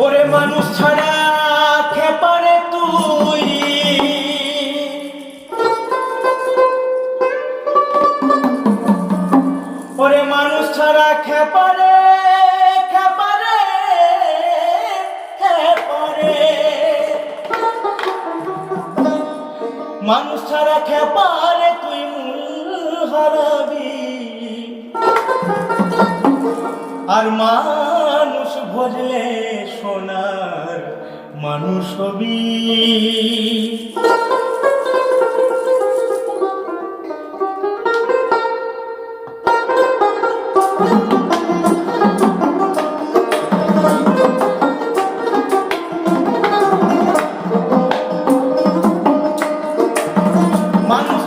ওরে মানুষ ছাড়া খেপারে তুই? ওরে মানুষ ছাড়া খেপারে খেপারে খেপারে মানুষ ছাড়া খেপারে তুই হারাবি আর মানুষ ভজলে সোনার মানুষ হবি। মানুষ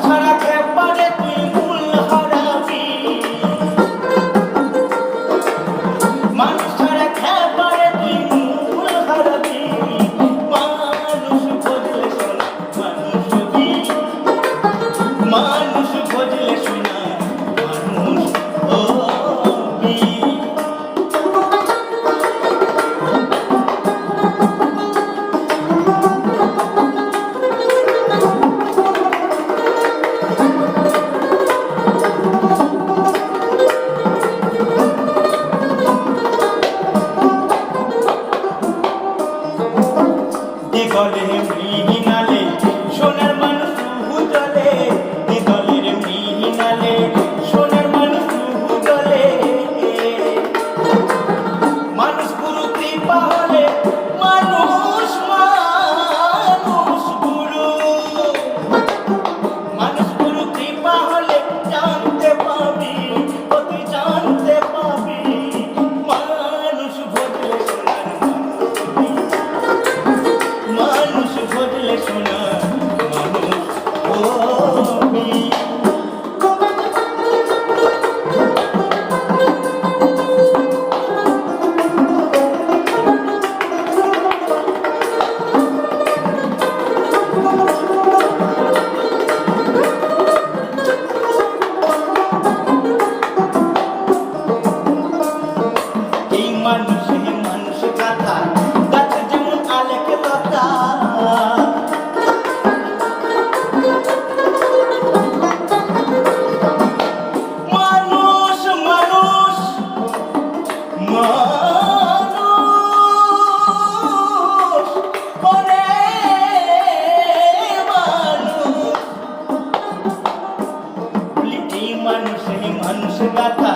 গাথা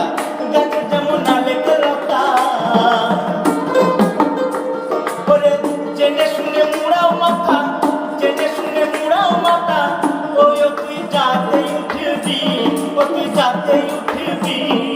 গাছে যেমন আলেক লতা। ওরে, জেনে শুনে মুড়াও মাথা, জেনে শুনে মুড়াও মাথা। ওই তুই যাতে উঠবি ও তুই যাতে উঠবি।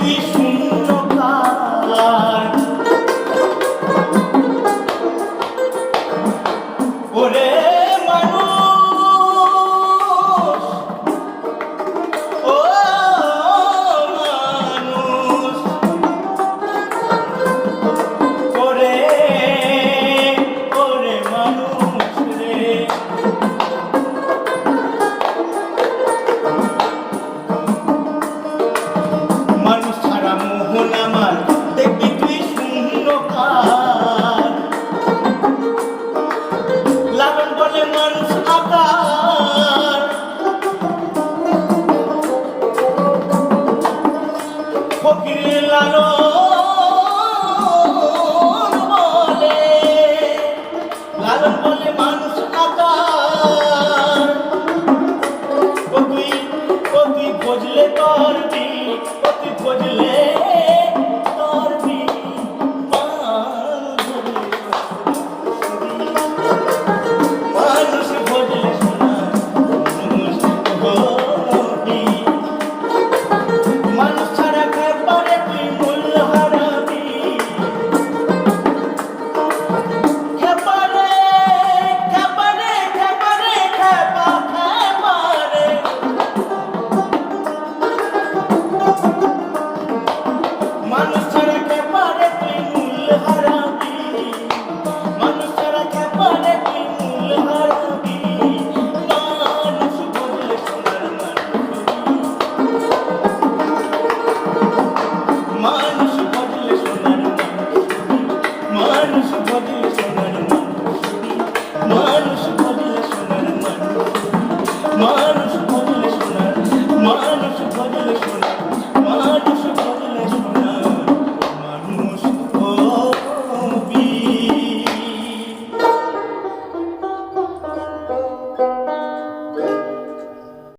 কি শূন্যতা 아버지